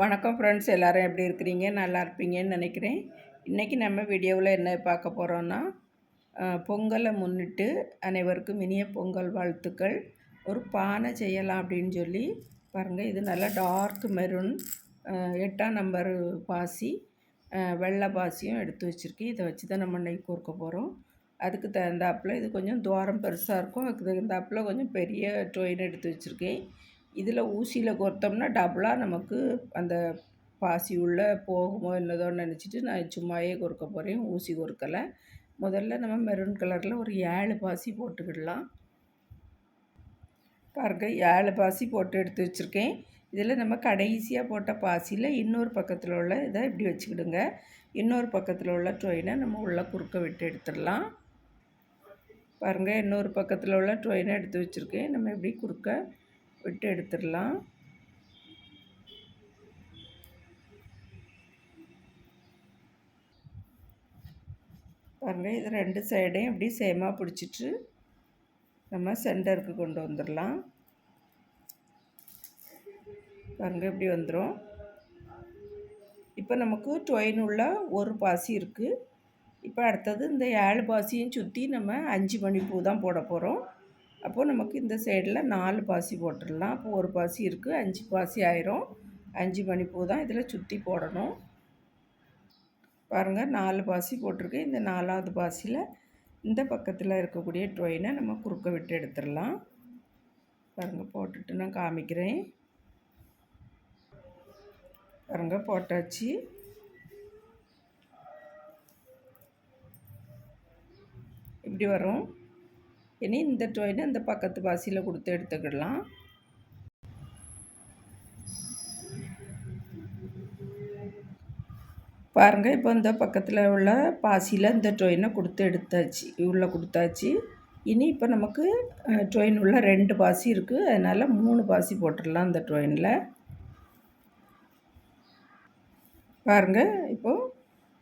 வணக்கம் ஃப்ரெண்ட்ஸ் எல்லோரும் எப்படி இருக்கிறீங்க? நல்லா இருப்பீங்கன்னு நினைக்கிறேன். இன்றைக்கி நம்ம வீடியோவில் என்ன பார்க்க போகிறோன்னா பொங்கலை முன்னிட்டு அனைவருக்கும் இனிய பொங்கல் வாழ்த்துக்கள். ஒரு பானை செய்யலாம் அப்படின்னு சொல்லி பாருங்கள் இது நல்லா டார்க் மெரூன் எட்டாம் நம்பர் பாசி வெள்ளை பாசியும் எடுத்து வச்சுருக்கேன். இதை வச்சு தான் நம்ம இன்றைக்கி கொடுக்க போகிறோம் அதுக்கு தகுந்தாப்பில் இது கொஞ்சம் துவாரம் பெருசாக இருக்கும். அதுக்கு தகுந்தாப்பில் கொஞ்சம் பெரிய டொயின் எடுத்து வச்சுருக்கேன். இதில் ஊசியில் கோர்த்தோம்னா டபுளாக நமக்கு அந்த பாசி உள்ளே போகுமோ என்னதோன்னு நினச்சிட்டு நான் சும்மாயே கொறுக்க போகிறேன் ஊசி கொறுக்கலை முதல்ல நம்ம மெரூன் கலரில் ஒரு ஏழு பாசி போட்டுக்கிடலாம். பாருங்க ஏழு பாசி போட்டு எடுத்து வச்சுருக்கேன். இதில் நம்ம கடைசியாக போட்ட பாசியில் இன்னொரு பக்கத்தில் உள்ள இதை இப்படி வச்சுக்கிடுங்க. இன்னொரு பக்கத்தில் உள்ள ட்ரெயினை நம்ம உள்ளே குறுக்க விட்டு எடுத்துடலாம். பாருங்கள் இன்னொரு பக்கத்தில் உள்ள ட்ரெயினை எடுத்து வச்சுருக்கேன். நம்ம எப்படி குறுக்க விட்டு எடுத்துடலாம். பாருங்கள் இது ரெண்டு சைடையும் இப்படி சேமாக பிடிச்சிட்டு நம்ம சென்டருக்கு கொண்டு வந்துடலாம். பாருங்கள் இப்படி வந்துடும் இப்போ நமக்கு டொயின் உள்ள ஒரு பாசி இருக்குது இப்போ அடுத்தது இந்த ஏழு பாசியும் சுற்றி நம்ம அஞ்சு மணி பூ தான் போட போகிறோம் அப்போது நமக்கு இந்த சைடில் நாலு பாசி போட்டுடலாம். அப்போ ஒரு பாசி இருக்குது அஞ்சு பாசி ஆயிரும். அஞ்சு மணிப்பூ தான் இதில் சுற்றி போடணும். பாருங்கள் நாலு பாசி போட்டிருக்கேன். இந்த நாலாவது பாசியில் இந்த பக்கத்தில் இருக்கக்கூடிய ட்ரொயினை நம்ம குறுக்க விட்டு எடுத்துடலாம். பாருங்கள் போட்டுட்டு நான் காமிக்கிறேன். பாருங்கள் போட்டாச்சு. இப்படி வரும். இனி இந்த டொயினை இந்த பக்கத்து பாசியில் கொடுத்து எடுத்துக்கிடலாம். பாருங்கள் இப்போ இந்த பக்கத்தில் உள்ள பாசியில் இந்த டொயினை கொடுத்து எடுத்தாச்சு உள்ளே கொடுத்தாச்சு. இனி இப்போ நமக்கு டொயின் உள்ள ரெண்டு பாசி இருக்குது அதனால் மூணு பாசி போட்டுடலாம் இந்த டொயினில் பாருங்கள் இப்போது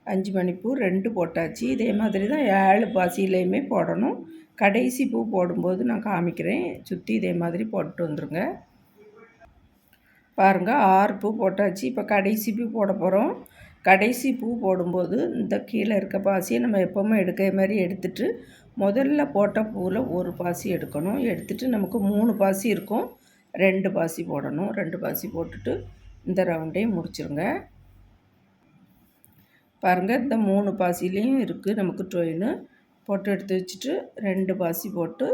அஞ்சு மணிப்பூ ரெண்டு போட்டாச்சு. இதே மாதிரி தான் ஏழு பாசிலையுமே போடணும். கடைசி பூ போடும்போது நான் காமிக்கிறேன். சுற்றி இதே மாதிரி போட்டு வந்துருங்க. பாருங்கள் ஆறு பூ போட்டாச்சு. இப்போ கடைசி பூ போட போகிறோம் கடைசி பூ போடும்போது இந்த கீழே இருக்க பாசியை நம்ம எப்போவுமே எடுக்கிற மாதிரி எடுத்துகிட்டு முதல்ல போட்ட பூவில் ஒரு பாசி எடுக்கணும். எடுத்துகிட்டு நமக்கு மூணு பாசி இருக்கும். ரெண்டு பாசி போடணும். ரெண்டு பாசி போட்டுட்டு இந்த ரவுண்டையும் முடிச்சுருங்க. பாருங்கள் இந்த மூணு பாசிலையும் இருக்குது நமக்கு ட்ரெயின் போட்டு எடுத்து வச்சுட்டு ரெண்டு பாசி போட்டு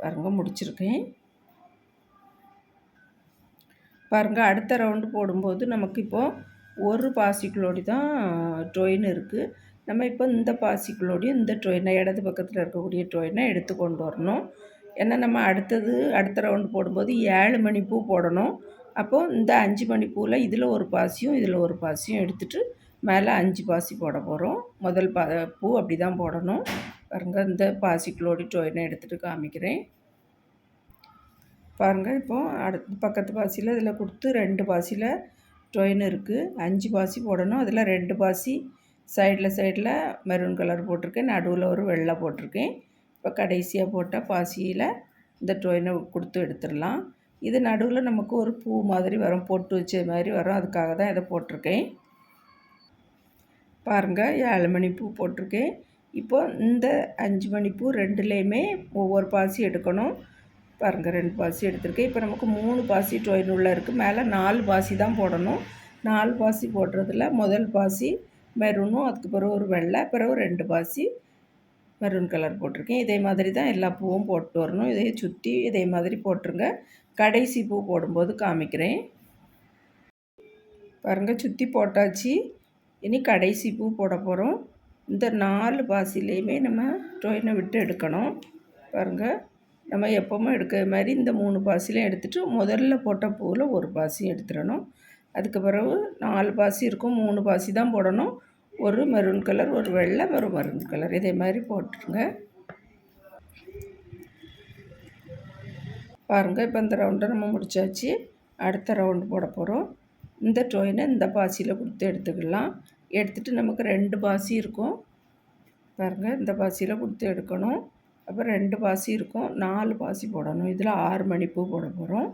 பாருங்கள் முடிச்சிருக்கேன். பாருங்கள் அடுத்த ரவுண்டு போடும்போது நமக்கு இப்போது ஒரு பாசிக்குள்ளோடி தான் ட்ரொயின் இருக்குது நம்ம இப்போ இந்த பாசிக்குள்ளோடையும் இந்த ட்ரொயினை இடது பக்கத்தில் இருக்கக்கூடிய ட்ரொயினை எடுத்து கொண்டு வரணும். ஏன்னா நம்ம அடுத்தது அடுத்த ரவுண்டு போடும்போது ஏழு மணி பூ போடணும். அப்போது இந்த அஞ்சு மணி பூவில் இதில் ஒரு பாசியும் இதில் ஒரு பாசியும் எடுத்துகிட்டு மேலே அஞ்சு பாசி போட போகிறோம் முதல் பா பூ அப்படி தான் போடணும். பாருங்கள் இந்த பாசிக்குள்ளோடி டொயினை எடுத்துகிட்டு காமிக்கிறேன். பாருங்கள் இப்போது அடுத்த பக்கத்து பாசியில் இதில் கொடுத்து ரெண்டு பாசியில் டொயின் இருக்குது அஞ்சு பாசி போடணும். அதில் ரெண்டு பாசி சைடில் சைடில் மெரூன் கலர் போட்டிருக்கேன். நடுவில் ஒரு வெள்ளை போட்டிருக்கேன். இப்போ கடைசியாக போட்டால் பாசியில் இந்த டொயினை கொடுத்து எடுத்துடலாம். இது நடுவில் நமக்கு ஒரு பூ மாதிரி வரும். பொட்டு வச்ச மாதிரி வரும். அதுக்காக தான் இதை போட்டிருக்கேன். பாருங்கள் ஏழு மணி பூ போட்டிருக்கேன். இப்போ இந்த அஞ்சு மணிப்பூ ரெண்டுலேயுமே ஒவ்வொரு பாசி எடுக்கணும். பாருங்கள் ரெண்டு பாசி எடுத்திருக்கேன். இப்போ நமக்கு மூணு பாசி டொயின் உள்ள இருக்குது மேலே நாலு பாசி தான் போடணும். நாலு பாசி போடுறதுல முதல் பாசி மெரூனும் அதுக்கு பிறகு ஒரு வெள்ளை பிறகு ரெண்டு பாசி மெரூன் கலர் போட்டிருக்கேன். இதே மாதிரி தான் எல்லா பூவும் போட்டு வரணும். இதையே சுற்றி இதே மாதிரி போட்டுருங்க. கடைசி பூ போடும்போது காமிக்கிறேன். பாருங்கள் சுற்றி போட்டாச்சு. இனி கடைசி பூ போட போகிறோம் இந்த நாலு பாசிலையுமே நம்ம டொயினை விட்டு எடுக்கணும். பாருங்கள் நம்ம எப்போவுமே எடுக்கிற மாதிரி இந்த மூணு பாசிலையும் எடுத்துகிட்டு முதல்ல போட்ட பூவில் ஒரு பாசியும் எடுத்துடணும். அதுக்கு பிறகு நாலு பாசி இருக்கும் மூணு பாசி தான் போடணும். ஒரு மெரூன் கலர் ஒரு வெள்ளை ஒரு மருந்து கலர் இதே மாதிரி போட்டுருங்க. பாருங்கள் இப்போ இந்த ரவுண்டை நம்ம முடித்தாச்சு அடுத்த ரவுண்டு போட போகிறோம் இந்த டொயினை இந்த பாசியில் கொடுத்து எடுத்துக்கலாம். எடுத்துகிட்டு நமக்கு ரெண்டு பாசி இருக்கும். பாருங்கள் இந்த பாசியில் கொடுத்து எடுக்கணும். அப்புறம் ரெண்டு பாசி இருக்கும். நாலு பாசி போடணும். இதில் ஆறு மணிப்பூ போட போகிறோம்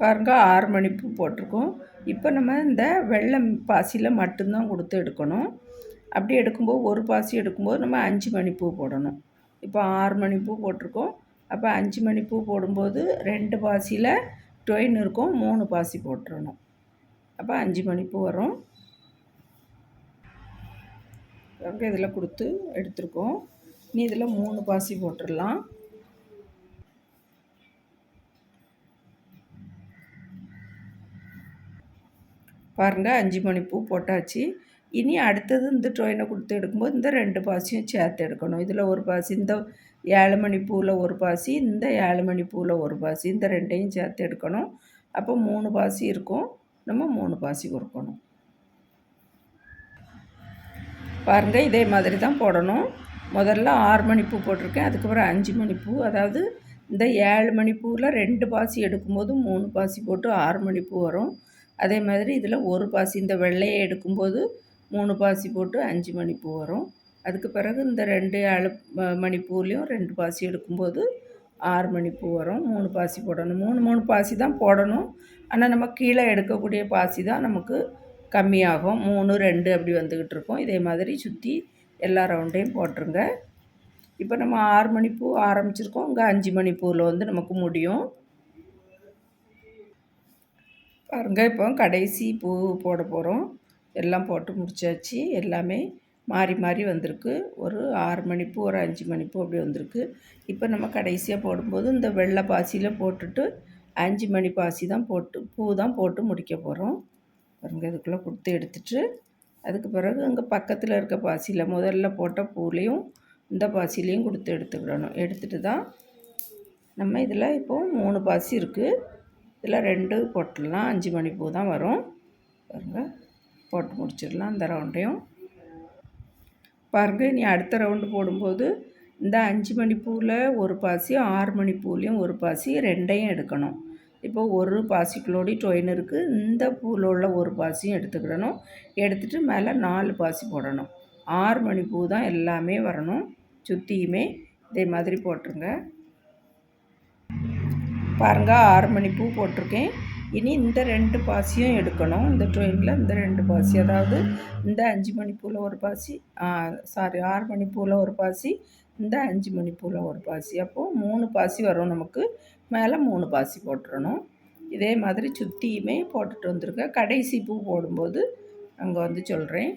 பாருங்கள் ஆறு மணிப்பூ போட்டிருக்கோம். இப்போ நம்ம இந்த வெள்ளை பாசியில் மட்டும்தான் கொடுத்து எடுக்கணும். அப்படி எடுக்கும்போது ஒரு பாசி எடுக்கும்போது நம்ம அஞ்சு மணிப்பூ போடணும். இப்போ ஆறு மணிப்பூ போட்டிருக்கோம். அப்போ அஞ்சு மணி பூ போடும்போது ரெண்டு பாசியில் டொயின் இருக்கும் மூணு பாசி போட்டுறணும். அப்போ அஞ்சு மணி பூ வரும் இதில் கொடுத்து எடுத்துருக்கோம். நீ இதில் மூணு பாசி போட்டுடலாம். பாருங்கள் அஞ்சு மணி பூ போட்டாச்சு. இனி அடுத்தது இந்த ட்ரெயினை கொடுத்து எடுக்கும்போது இந்த ரெண்டு பாசியும் சேர்த்து எடுக்கணும். இதில் ஒரு பாசி இந்த ஏழு மணி பூவில் ஒரு பாசி இந்த ஏழு மணி பூவில் ஒரு பாசி. இந்த ரெண்டையும் சேர்த்து எடுக்கணும். அப்போ மூணு பாசி இருக்கும். நம்ம மூணு பாசி கொடுக்கணும். பாருங்கள் இதே மாதிரி தான் போடணும். முதல்ல ஆறு மணிப்பூ போட்டிருக்கேன். அதுக்கப்புறம் அஞ்சு மணிப்பூ அதாவது இந்த ஏழு மணிப்பூவில் ரெண்டு பாசி எடுக்கும்போது மூணு பாசி போட்டு ஆறு மணிப்பூ வரும். அதே மாதிரி இதில் ஒரு பாசி இந்த வெள்ளையை எடுக்கும்போது மூணு பாசி போட்டு அஞ்சு மணி பூ வரும். அதுக்கு பிறகு இந்த ரெண்டு அழு மணி ரெண்டு பாசி எடுக்கும்போது ஆறு மணி பூ வரும். மூணு பாசி போடணும். மூணு மூணு பாசி தான் போடணும். ஆனால் நம்ம கீழே எடுக்கக்கூடிய பாசி தான் நமக்கு கம்மியாகும். மூணு ரெண்டு அப்படி வந்துக்கிட்டு இருக்கோம். இதே மாதிரி சுற்றி எல்லா ரவுண்டையும் போட்டுருங்க. இப்போ நம்ம ஆறு மணி பூ ஆரம்பிச்சிருக்கோம். இங்கே அஞ்சு மணி பூவில் வந்து நமக்கு முடியும். பாருங்கள் இப்போ கடைசி பூ போட போகிறோம் எல்லாம் போட்டு முடிச்சாச்சு. எல்லாமே மாறி மாறி வந்திருக்கு. ஒரு ஆறு மணிப்பூ ஒரு அஞ்சு மணிப்பூ அப்படி வந்திருக்கு. இப்போ நம்ம கடைசியாக போடும்போது இந்த வெள்ளை பாசியில் போட்டுட்டு அஞ்சு மணி பாசி தான் போட்டு பூ தான் போட்டு முடிக்க போகிறோம் பாருங்கள் இதுக்குள்ளே கொடுத்து எடுத்துட்டு அதுக்கு பிறகு அங்கே பக்கத்தில் இருக்க பாசியில் முதல்ல போட்ட பூலையும் இந்த பாசிலையும் கொடுத்து எடுத்துக்கிடணும். எடுத்துகிட்டு தான் நம்ம இதில் இப்போது மூணு பாசி இருக்குது இதில் ரெண்டு போட்டுடலாம். அஞ்சு மணி பூ தான் வரும். பாருங்கள் போட்டு முடிச்சிடலாம் இந்த ரவுண்டையும். பாருங்கள் நீ அடுத்த ரவுண்டு போடும்போது இந்த அஞ்சு மணி பூவில் ஒரு பாசி ஆறு மணி பூலேயும் ஒரு பாசி ரெண்டையும் எடுக்கணும். இப்போ ஒரு பாசிக்குள்ளோடி டொயின் இருக்குது இந்த பூவில் உள்ள ஒரு பாசியும் எடுத்துக்கிடணும். எடுத்துகிட்டு மேலே நாலு பாசி போடணும். ஆறு மணி பூ தான் எல்லாமே வரணும். சுற்றியுமே இதே மாதிரி போட்டுருங்க. பாருங்கள் ஆறு மணி பூ போட்டிருக்கேன். இனி இந்த ரெண்டு பாசியும் எடுக்கணும். இந்த ட்ரெயினில் இந்த ரெண்டு பாசி. அதாவது இந்த அஞ்சு மணிப்பூவில் ஒரு பாசி சாரி ஆறு மணிப்பூவில் ஒரு பாசி இந்த அஞ்சு மணிப்பூவில் ஒரு பாசி. அப்போது மூணு பாசி வரும் நமக்கு. மேலே மூணு பாசி போட்டுடணும் இதே மாதிரி சுற்றியுமே போட்டுட்டு வந்துருங்க. கடைசி பூ போடும்போது அங்கே வந்து சொல்கிறேன்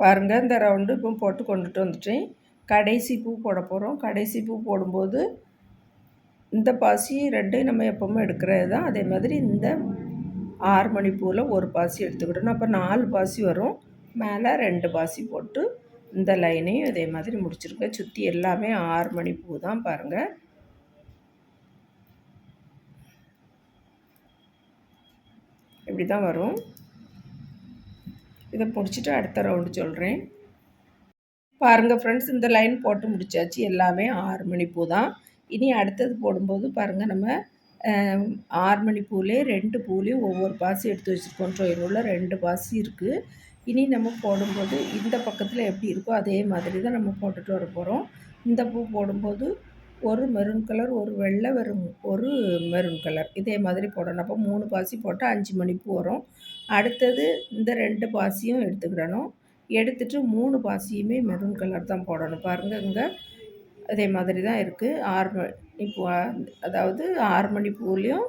பாருங்கள் இந்த ரவுண்டு இப்போ போட்டு கொண்டுட்டு வந்துட்டேன். கடைசி பூ போட போகிறோம் கடைசி பூ போடும்போது இந்த பாசி ரெண்டையும் நம்ம எப்போவுமே எடுக்கிறது தான். அதே மாதிரி இந்த ஆறு மணி பூவில் ஒரு பாசி எடுத்துக்கிட்டோம் அப்போ நாலு பாசி வரும். மேலே ரெண்டு பாசி போட்டு இந்த லைனையும் இதே மாதிரி முடிச்சிருங்க. சுற்றி எல்லாமே ஆறு மணி பூ தான் பாருங்கள் இப்படி தான் வரும். இதை முடிச்சுட்டு அடுத்த ரவுண்டு சொல்கிறேன் பாருங்கள் ஃப்ரெண்ட்ஸ் இந்த லைன் போட்டு முடித்தாச்சு எல்லாமே ஆறு மணி பூ தான். இனி அடுத்தது போடும்போது பாருங்கள் நம்ம ஆறு மணி பூலே ரெண்டு பூலேயும் ஒவ்வொரு பாசி எடுத்து வச்சுருக்கோம். ட்ரெயினில் ரெண்டு பாசி இருக்குது இனி நம்ம போடும்போது இந்த பக்கத்தில் எப்படி இருக்கோ அதே மாதிரி தான் நம்ம போட்டுட்டு வர போகிறோம் இந்த பூ போடும்போது ஒரு மெரூன் கலர் ஒரு வெள்ளை வெறும் ஒரு மெரூன் கலர். இதே மாதிரி போடணும். அப்போ மூணு பாசி போட்டால் அஞ்சு மணி பூ வரும். அடுத்தது இந்த ரெண்டு பாசியும் எடுத்துக்கிடணும். எடுத்துகிட்டு மூணு பாசியுமே மெரூன் கலர் தான் போடணும். பாருங்கள் இங்கே அதே மாதிரி தான் இருக்குது ஆறு மணி பூ அதாவது ஆறு மணி பூலேயும்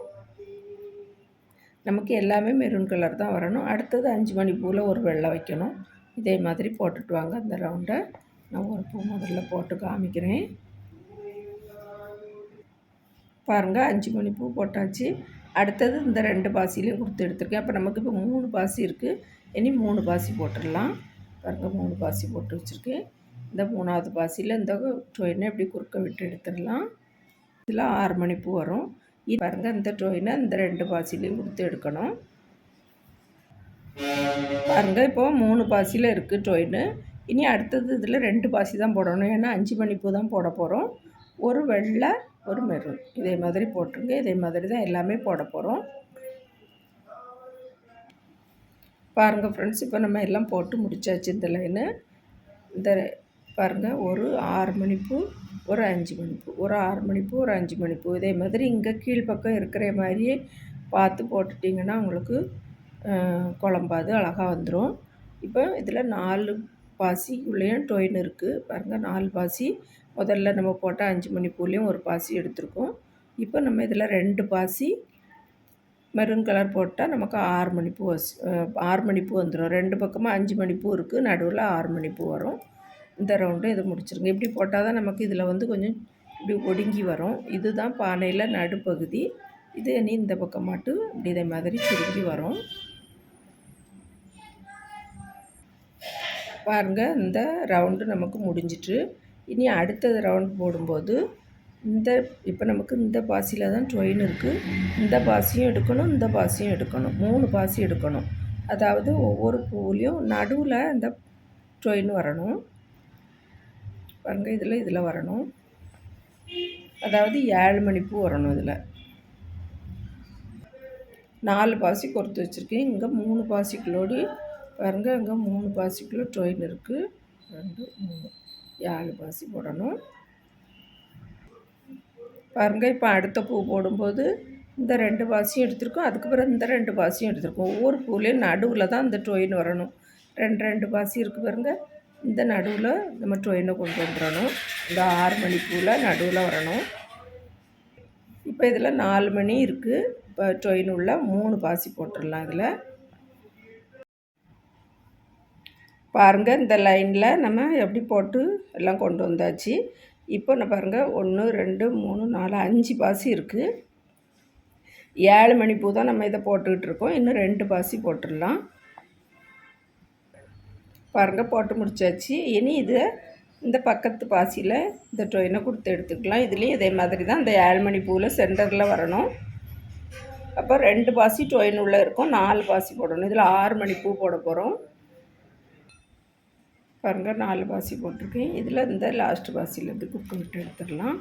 நமக்கு எல்லாமே மெரூன் கலர் தான் வரணும். அடுத்தது அஞ்சு மணி பூவில் ஒரு வெள்ளை வைக்கணும். இதே மாதிரி போட்டுட்டு வாங்க. அந்த ரவுண்டை நான் ஒரு பூ முதல்ல போட்டு காமிக்கிறேன். பாருங்கள் அஞ்சு மணி பூ போட்டாச்சு. அடுத்தது இந்த ரெண்டு பாசிலையும் கொடுத்து எடுத்துருக்கேன். அப்போ நமக்கு இப்போ மூணு பாசி இருக்குது இனி மூணு பாசி போட்டுடலாம். பாருங்கள் மூணு பாசி போட்டு வச்சுருக்கேன். இந்த மூணாவது பாசியில் இந்த டொயினை இப்படி குறுக்க விட்டு எடுத்துடலாம். இதில் ஆறு மணிப்பூ வரும். வரும் பாருங்கள் இந்த டொயினை இந்த ரெண்டு பாசிலையும் கொடுத்து எடுக்கணும். பாருங்கள் இப்போ மூணு பாசியில் இருக்குது டொயின்னு இனி அடுத்தது இதில் ரெண்டு பாசி தான் போடணும். ஏன்னா அஞ்சு மணிப்பூ தான் போட போகிறோம் ஒரு வெள்ளை ஒரு மெரூன். இதே மாதிரி போட்டுருங்க. இதே மாதிரி தான் எல்லாமே போட போகிறோம் பாருங்கள் ஃப்ரெண்ட்ஸ் இப்போ நம்ம எல்லாம் போட்டு முடிச்சாச்சு இந்த லைனு இந்த பாருங்கள் ஒரு ஆறு மணிப்பூ ஒரு அஞ்சு மணிப்பூ ஒரு ஆறு மணிப்பூ ஒரு அஞ்சு மணிப்பூ இதே மாதிரி இங்கே கீழ்ப்பக்கம் இருக்கிற மாதிரியே பார்த்து போட்டுட்டிங்கன்னா உங்களுக்கு குழம்பாது அழகாக வந்துடும் இப்போ இதில் நாலு பாசிக்குள்ளேயும் டொயின் இருக்குது பாருங்கள் நாலு பாசி. முதல்ல நம்ம போட்ட அஞ்சு மணிப்பூலேயும் ஒரு பாசி எடுத்திருக்கோம். இப்போ நம்ம இதில் ரெண்டு பாசி மெரூன் கலர் போட்டால் நமக்கு ஆறு மணிப்பூ ஆறு மணிப்பூ வந்துடும் ரெண்டு பக்கமாக அஞ்சு மணிப்பூ இருக்குது நடுவில் ஆறு மணிப்பூ வரும். இந்த ரவுண்டு இதை முடிச்சிருங்க. இப்படி போட்டால் தான் நமக்கு இதில் வந்து கொஞ்சம் இப்படி ஒடுங்கி வரும். இதுதான் பானையில் நடுப்பகுதி. இது இனி இந்த பக்கம் மட்டும் இப்படி இதே மாதிரி சுருங்கி வரும். பாருங்கள் இந்த ரவுண்டு நமக்கு முடிஞ்சிட்டு இனி அடுத்தது ரவுண்ட் போடும்போது இந்த இப்போ நமக்கு இந்த பாசியில் தான் ட்ரெயின் இருக்குது இந்த பாசியும் எடுக்கணும் இந்த பாசியும் எடுக்கணும். மூணு பாசி எடுக்கணும். அதாவது ஒவ்வொரு பூவிலையும் நடுவில் இந்த ட்ரெயின் வரணும். பாருங்கள் இதில் இதில் வரணும். அதாவது ஏழு மணி பூ வரணும் இதில். நாலு பாசி கொடுத்து வச்சுருக்கேன். இங்கே மூணு பாசிக்குள்ளோடு பாருங்கள் இங்கே மூணு பாசிக்குள்ளே ட்ரெயின் இருக்குது ரெண்டு மூணு. ஏழு பாசி போடணும். பாருங்கள் இப்போ அடுத்த பூ போடும்போது இந்த ரெண்டு பாசியும் எடுத்திருக்கோம். அதுக்கப்புறம் இந்த ரெண்டு பாசியும் எடுத்திருக்கோம். ஒவ்வொரு பூலேயும் நடுவில் தான் இந்த ட்ரொயின் வரணும். ரெண்டு ரெண்டு பாசி இருக்குது பாருங்கள் இந்த நடுவில் நம்ம ட்ரெயினை கொண்டு வந்துடணும். இந்த ஆறு மணி நடுவில் வரணும். இப்போ இதில் நாலு மணி இருக்குது இப்போ ட்ரெயின் உள்ள மூணு பாசி போட்டுடலாம் இதில். பாருங்கள் இந்த லைனில் நம்ம எப்படி போட்டு எல்லாம் கொண்டு வந்தாச்சு. இப்போ நான் பாருங்கள் ஒன்று ரெண்டு மூணு நாலு அஞ்சு பாசி இருக்குது ஏழு மணி பூ தான் நம்ம இதை போட்டுக்கிட்டு இருக்கோம். இன்னும் ரெண்டு பாசி போட்டுடலாம். பாருங்கள் போட்டு முடிச்சாச்சு. இனி இது இந்த பக்கத்து பாசியில் இந்த டொயினை கொடுத்து எடுத்துக்கலாம். இதுலேயும் இதே மாதிரி தான் இந்த ஏழ்மணி பூவில் சென்டரில் வரணும். அப்போ ரெண்டு பாசி டொயின் உள்ளே இருக்கும். நாலு பாசி போடணும். இதில் ஆறு மணி பூ போட போகிறோம் பாருங்கள் நாலு பாசி போட்டிருக்கேன். இதில் இந்த லாஸ்ட் பாசியிலேருந்து குக்கு விட்டு எடுத்துடலாம்.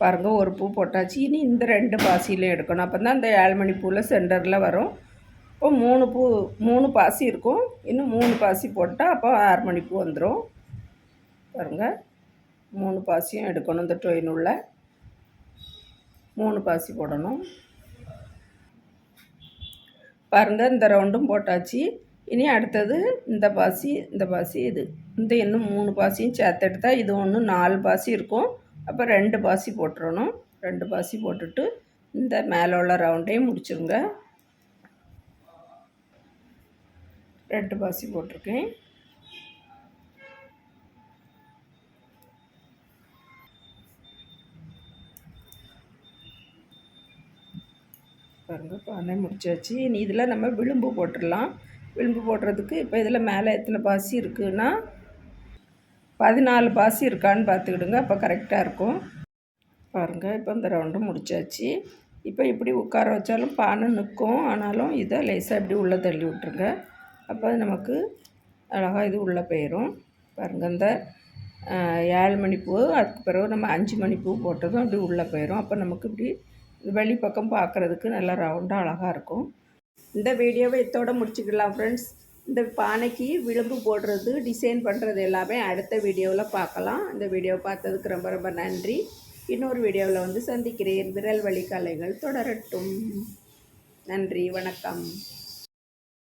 பாருங்கள் ஒரு பூ போட்டாச்சு. இனி இந்த ரெண்டு பாசியிலையும் எடுக்கணும். அப்போ தான் இந்த ஏழு மணி பூவில் சென்டரில் வரும். இப்போ மூணு பூ மூணு பாசி இருக்கும். இன்னும் மூணு பாசி போட்டால் அப்போ ஆறு மணி பூ வந்துடும் பாருங்கள் மூணு பாசியும் எடுக்கணும் இந்த டொயின் உள்ள மூணு பாசி போடணும். பாருங்கள் இந்த ரவுண்டும் போட்டாச்சு. இனி அடுத்தது இந்த பாசி இந்த பாசி இது. இந்த இன்னும் மூணு பாசியும் சேர்த்து எடுத்தால் இது ஒன்று நாலு பாசி இருக்கும். அப்போ ரெண்டு பாசி போட்டுறணும். ரெண்டு பாசி போட்டுட்டு இந்த மேலே உள்ள ரவுண்டையும் முடிச்சுருங்க. ரெண்டு பாசி போட்டிருக்கேன். பாருங்கள் பானை முடிச்சாச்சு. இனி இதில் நம்ம விளிம்பு போட்டுடலாம். விளிம்பு போடுறதுக்கு இப்போ இதில் மேலே எத்தனை பாசி இருக்குதுன்னா பதினாலு பாசி இருக்கான்னு பார்த்துக்கிடுங்க அப்போ கரெக்டாக இருக்கும். பாருங்கள் இப்போ இந்த ரவுண்டு முடிச்சாச்சு. இப்போ இப்படி உட்கார வச்சாலும் பானை நிற்கும். ஆனாலும் இதை லேசாக இப்படி உள்ளே தள்ளி விட்ருங்க அப்போ நமக்கு அழகாக இது உள்ளே போயிடும் பாருங்கள் இந்த ஏழு மணிப்பூ அதுக்கு பிறகு நம்ம அஞ்சு மணிப்பூ போட்டதும் அப்படி உள்ளே போயிடும் அப்போ நமக்கு இப்படி வெளிப்பக்கம் பார்க்குறதுக்கு நல்லா ரவுண்டாக அழகாக இருக்கும். இந்த வீடியோவை இத்தோடு முடிச்சுக்கலாம் ஃப்ரெண்ட்ஸ் இந்த பானைக்கு விளிம்பு போடுறது டிசைன் பண்ணுறது எல்லாமே அடுத்த வீடியோவில் பார்க்கலாம். இந்த வீடியோ பார்த்ததுக்கு ரொம்ப ரொம்ப நன்றி. இன்னொரு வீடியோவில் வந்து சந்திக்கிறேன். விரல் வழி கலைகள் தொடரட்டும். நன்றி வணக்கம்.